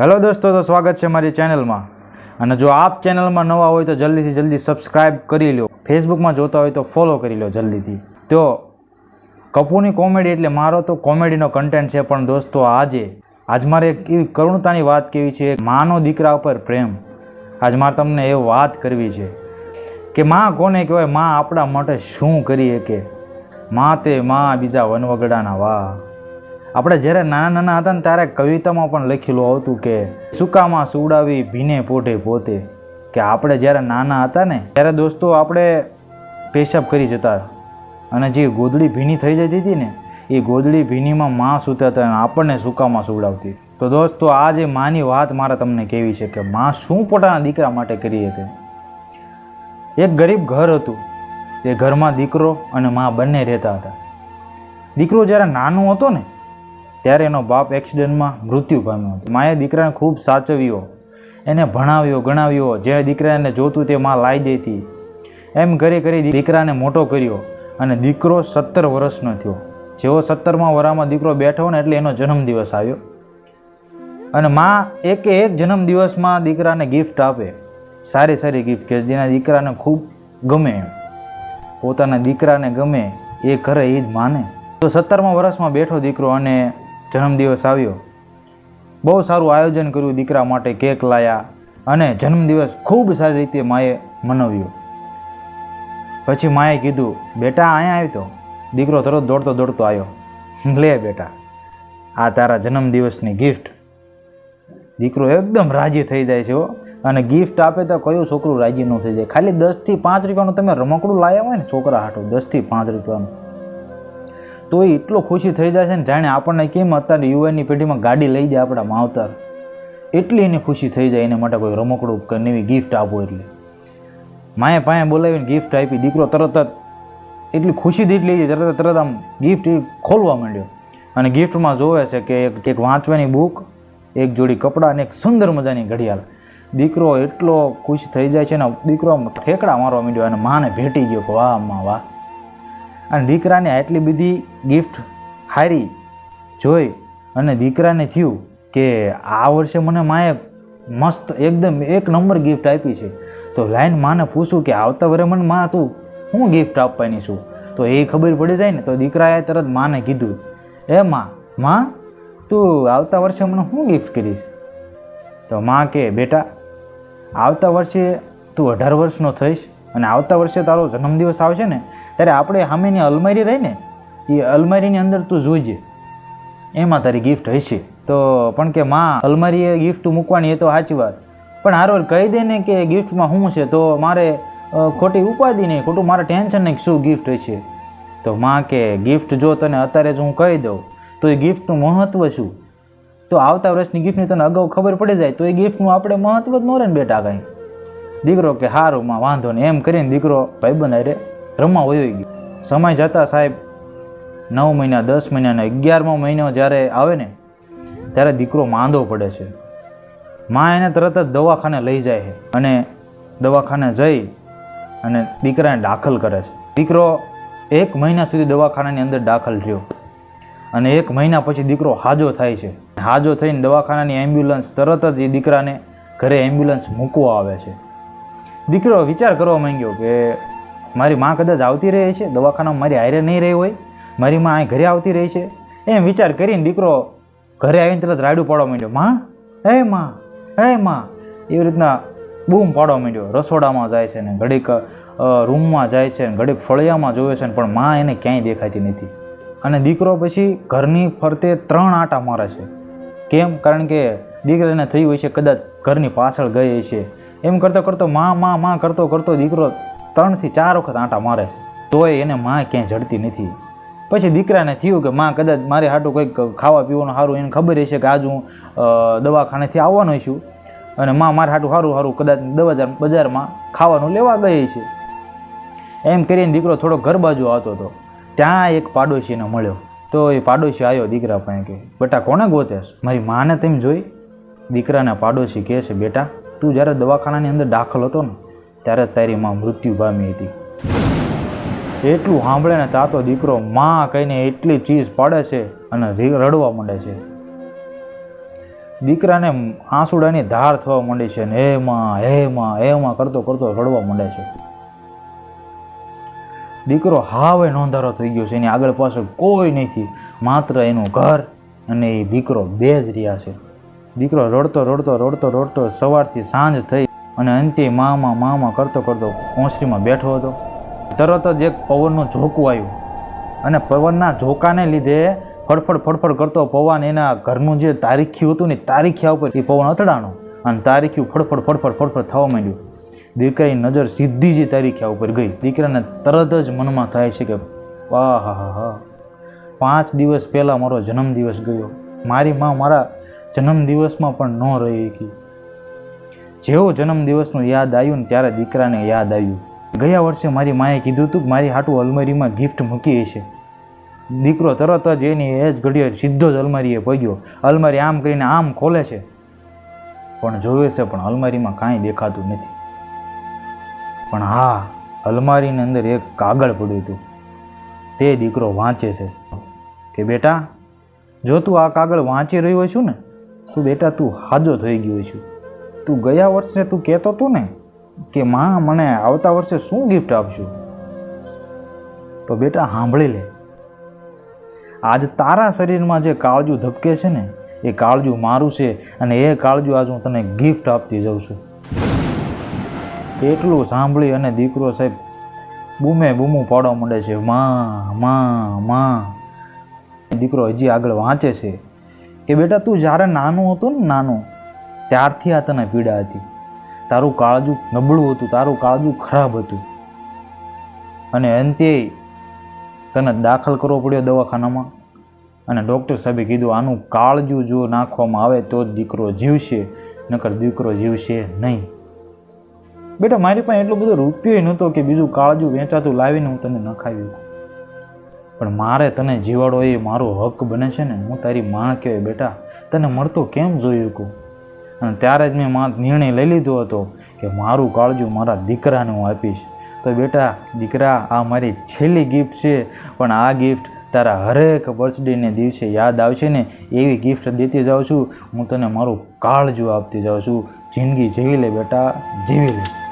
Hello દોસ્તો, તો સ્વાગત છે મારી ચેનલમાં. અને જો આપ ચેનલમાં નવા હોય તો જલ્દીથી જલ્દી સબસ્ક્રાઇબ કરી લો ફેસબુકમાં જોતા હોય તો ફોલો કરી લો જલ્દીથી. તો કપૂરની કોમેડી એટલે મારો તો કોમેડીનો કન્ટેન્ટ છે, પણ દોસ્તો આજે, આજ મારે એક એવી કરુણતાની વાત કેવી છે માનો દીકરા ઉપર પ્રેમ. આજ મારે તમને એ વાત કરવી છે કે માં કોને કહેવાય, માં આપણા માટે શું કરી શકે? માં તે માં બીજા વનવગડાના વાહ આપણે જ્યારે નાના નાના હતા ને ત્યારે કવિતામાં પણ લખેલું આવતું કે સુકામાં સુવડાવી ભીને પોઢે પોતે. કે આપણે જ્યારે નાના હતા ને, ત્યારે દોસ્તો આપણે પેશાબ કરી જતા. અને જે ગોદડી ભીની થઈ જતી હતી ને, એ ગોદડી ભીનીમાં માં સૂતા હતા અને આપણને સુકામાં સુવડાવતી. તો દોસ્તો, આ જે માની વાત મારે તમને કેવી છે કે માં શું પોતાના દીકરા માટે કરી હતી એક ગરીબ ઘર હતું. એ ઘરમાં દીકરો અને મા બંને રહેતા હતા. દીકરો જ્યારે નાનો હતો ને ત્યારે એનો બાપ એક્સિડન્ટમાં મૃત્યુ પામ્યો હતો. માએ દીકરાને ખૂબ સાચવ્યો, એને ભણાવ્યો, ગણાવ્યો. જે દીકરાને જોતું તે માં લાવી દેતી. એમ કરી કરી દીકરાને મોટો કર્યો અને દીકરો સત્તર વર્ષનો થયો. જેવો સત્તરમાં વરામાં દીકરો બેઠો ને એટલે એનો જન્મદિવસ આવ્યો. અને માં એકે એક જન્મદિવસમાં દીકરાને ગિફ્ટ આપે. સારી સારી ગિફ્ટ કે જેના દીકરાને ખૂબ ગમે પોતાના દીકરાને ગમે એ કરે એ જ માને. તો સત્તરમા વર્ષમાં બેઠો દીકરો અને જન્મદિવસ આવ્યો. બહુ સારું આયોજન કર્યું દીકરા માટે કેક લાયા અને જન્મદિવસ ખૂબ સારી રીતે માએ મનાવ્યો. પછી માએ કીધું, બેટા, અહીંયા આવ્યો તો. દીકરો તરત દોડતો દોડતો આવ્યો. લે બેટા, આ તારા જન્મદિવસની ગિફ્ટ દીકરો એકદમ રાજી થઈ જાય છે હો. અને ગિફ્ટ આપે તો કયું છોકરું રાજી ન થઈ જાય? ખાલી દસથી પાંચ રૂપિયાનું તમે રમકડું લાવ્યા હોય ને છોકરા હાટું, દસથી પાંચ રૂપિયાનું. તો એ એટલો ખુશી થઈ જાય છે ને જાણે આપણને કેમ અત્યારે યુવાનની પેઢીમાં ગાડી લઈ જાય આપણા માવતર. એટલી એને ખુશી થઈ જાય, એને માટે કોઈ રમકડું કે નવી ગિફ્ટ આપો એટલે. માએ પાએ બોલાવીને ગિફ્ટ આપી, દીકરો તરત જ એટલી ખુશીથી એટલી થઈ તરત તરત આમ ગિફ્ટ ખોલવા માંડ્યો. અને ગિફ્ટમાં જોવે છે કે એક એક વાંચવાની બુક એક જોડી કપડાં અને એક સુંદર મજાની ઘડિયાળ. દીકરો એટલો ખુશ થઈ જાય છે ને, દીકરો ઠેકડા મારવા માંડ્યો અને માને ભેટી ગયો કે વાહમાં વાહ. અને દીકરાને આટલી બધી ગિફ્ટ હારી, જોઈ અને દીકરાને થયું કે આ વર્ષે મને માએ મસ્ત એકદમ એક નંબર ગિફ્ટ આપી છે. તો લાઈન માને પૂછું કે આવતા વરે મને માં તું હું ગિફ્ટ આપવાની છું? તો એ ખબર પડી જાય ને તો દીકરાએ તરત માને કીધું, એ માં માં, તું આવતા વર્ષે મને શું ગિફ્ટ કરીશ? તો માં કે, બેટા, આવતા વર્ષે તું અઢાર વર્ષનો થઈશ અને આવતા વર્ષે તારો જન્મદિવસ આવશે ને ત્યારે આપણે સામેની અલમારી રહી ને, એ અલમારીની અંદર તું જોઈજે એમાં તારી ગિફ્ટ હશે. તો પણ કે માં, અલમારીએ ગિફ્ટ મૂકવાની એ તો સાચી વાત. પણ હારવાર કહી દે ને કે ગિફ્ટમાં શું છે? તો મારે ખોટી ઉપાધિ નહીં. ખોટું મારે ટેન્શન નહીં શું ગિફ્ટ હશે. તો માં કે ગિફ્ટ જો તને અત્યારે જ હું કહી દઉં, તો એ ગિફ્ટનું મહત્ત્વ શું? તો આવતા વર્ષની ગિફ્ટની તને અગાઉ ખબર પડી જાય, તો એ ગિફ્ટનું આપણે મહત્ત્વ જ ન ને બેટા કાંઈ. દીકરો કે, હારું માં, વાંધો નહીં. એમ કરીને દીકરો ભાઈબંધ હારે રમવા વયો ગયો. સમય જતા સાહેબ નવ મહિના, દસ મહિના અને અગિયારમો મહિનો જ્યારે આવે ને, ત્યારે દીકરો માંદો પડે છે. મા એને તરત જ દવાખાને લઈ જાય છે અને દવાખાને જઈ અને દીકરાને દાખલ કરે છે. દીકરો એક મહિના સુધી દવાખાનાની અંદર દાખલ થયો અને એક મહિના પછી દીકરો હાજો થાય છે. હાજો થઈને દવાખાનાની એમ્બ્યુલન્સ તરત જ એ દીકરાને ઘરે એમ્બ્યુલન્સ મૂકવા આવે છે. દીકરો વિચાર કરવા માંગ્યો કે મારી માં કદાચ આવતી રહે છે, દવાખાનામાં મારી હારે નહીં રહી હોય, મારી માં અહીં ઘરે આવતી રહી છે. એમ વિચાર કરીને દીકરો ઘરે આવીને તરત રાડું પાડવા માંડ્યો, માં, હે માં હે માં. એવી રીતના બૂમ પાડવા માંડ્યો. રસોડામાં જાય છે ને, ઘડીક રૂમમાં જાય છે ને, ઘડીક ફળિયામાં જોવે છે ને, પણ માં એને ક્યાંય દેખાતી નથી. અને દીકરો પછી ઘરની ફરતે ત્રણ આટા મારે છે. કેમ? કારણ કે દીકરાને થયું હોય છે કદાચ ઘરની પાછળ ગઈ છે એમ કરતો કરતો માં માં માં કરતો કરતો દીકરો ત્રણથી ચાર વખત આંટા મારે. તોય એને માં ક્યાંય જડતી નથી. પછી દીકરાને થયું કે માં કદાચ મારે હાટું કંઈક ખાવા પીવાનું સારું, એને ખબર હશે કે આજ હું દવાખાનેથી આવવાનો છું. અને માં મારે હાટું સારું સારું કદાચ દવા બજારમાં ખાવાનું લેવા ગઈ છે. એમ કરીને દીકરો થોડો ઘર બાજુ આવતો હતો. ત્યાં એક પાડોશીને મળ્યો. તો એ પાડોશી આવ્યો દીકરા પાસે કે, બેટા, કોને ગોતેશ? મારી માને તેમ જોઈ. દીકરાના પાડોશી કહે છે, બેટા, તું જ્યારે દવાખાનાની અંદર દાખલ હતો ને ત્યારે તારી માં મૃત્યુ પામી હતી. એટલું સાંભળે ને તાતો દીકરો માં કહીને એટલી ચીજ પાડે છે અને રડવા માંડે છે. દીકરાને આંસુડાની ધાર થવા માંડી છે હે માં હે માં હે માં કરતો કરતો રડવા માંડે છે. દીકરો હાવે નોંધારો થઈ ગયો છે, એની આગળ પાછળ કોઈ નથી. માત્ર એનું ઘર અને એ દીકરો બે જ રહ્યા છે. દીકરો રડતો રડતો રડતો રડતો સવારથી સાંજ થઈ અને અંતે મામા મામા કરતો કરતો ઓસરીમાં બેઠો હતો. તરત જ એક પવનનું ઝોકું આવ્યું. અને પવનના ઝોકાને લીધે ફડફડ ફડફડ કરતો પવન એના ઘરનું જે તારીખ્યું હતું ને તારીખ્યા ઉપર એ પવન અથડાણો અને તારીખ્યું ફડફડ ફડફડ ફડફડ થવા માંડ્યું. દીકરાની નજર સીધી જ તારીખ્યા ઉપર ગઈ. દીકરાને તરત જ મનમાં થાય છે કે, વાહ, હા હા હા. પાંચ દિવસ પહેલાં મારો જન્મદિવસ ગયો. મારી માં મારા જન્મદિવસમાં પણ ન રહી શકી. જેવો જન્મદિવસનું યાદ આવ્યું ને ત્યારે દીકરાને યાદ આવ્યું. ગયા વર્ષે મારી માએ કીધું હતું કે મારી હાટું અલમારીમાં ગિફ્ટ મૂકી છે દીકરો તરત જ એની એ જ ઘડીએ સીધો જ અલમારીએ પગ્યો અલમારી આમ કરીને આમ ખોલે છે. પણ જોવે છે પણ અલમારીમાં કાંઈ દેખાતું નથી. પણ હા, અલમારીની અંદર એક કાગળ પડ્યું હતું. તે દીકરો વાંચે છે. કે બેટા, જો તું આ કાગળ વાંચી રહ્યો છું ને, તું બેટા તું હાજો થઈ ગયો છું તું ગયા વર્ષે તું કહેતો હતો ને કે માં, મને આવતા વર્ષે શું ગિફ્ટ આપશું? તો બેટા સાંભળી લે. આજ તારા શરીરમાં જે કાળજું ધબકે છે ને, એ કાળજું મારું છે અને એ કાળજું આજ હું તને ગિફ્ટ આપતી જાઉં છું. એટલું સાંભળી અને દીકરો સાહેબ બૂમે બૂમું પાડવા માંડે છે, માં માં માં. દીકરો હજી આગળ વાંચે છે કે બેટા તું જ્યારે નાનું હતું ને નાનું ત્યારથી આ તને પીડા હતી. તારું કાળજું નબળું હતું, તારું કાળજું ખરાબ હતું. અને અંતે તને દાખલ કરવો પડ્યો દવાખાનામાં. અને ડૉક્ટર સાહેબે કીધું, આનું કાળજું જો નાખવામાં આવે તો જ દીકરો જીવશે, નકર દીકરો જીવશે નહીં. બેટા, મારી પાસે એટલો બધો રૂપિયો નહોતો કે બીજું કાળજું વેચાતું લાવીને હું તને નખાવ્યું. પણ મારે તને જીવાડો એ મારો હક બને છે ને, હું તારી માં કહેવાય બેટા. તને મળતો કેમ જોયું કહું અને ત્યારે જ મેં નિર્ણય લઈ લીધો હતો કે મારું કાળજું મારા દીકરાને હું આપીશ. તો બેટા, દીકરા, આ મારી છેલ્લી ગિફ્ટ છે, પણ આ ગિફ્ટ તારા હરેક બર્થડેને દિવસે યાદ આવશે ને, એવી ગિફ્ટ દેતી જાઉં છું, હું તને મારું કાળજું આપતી જાઉં છું. જિંદગી જીવી લે બેટા, જીવી લે.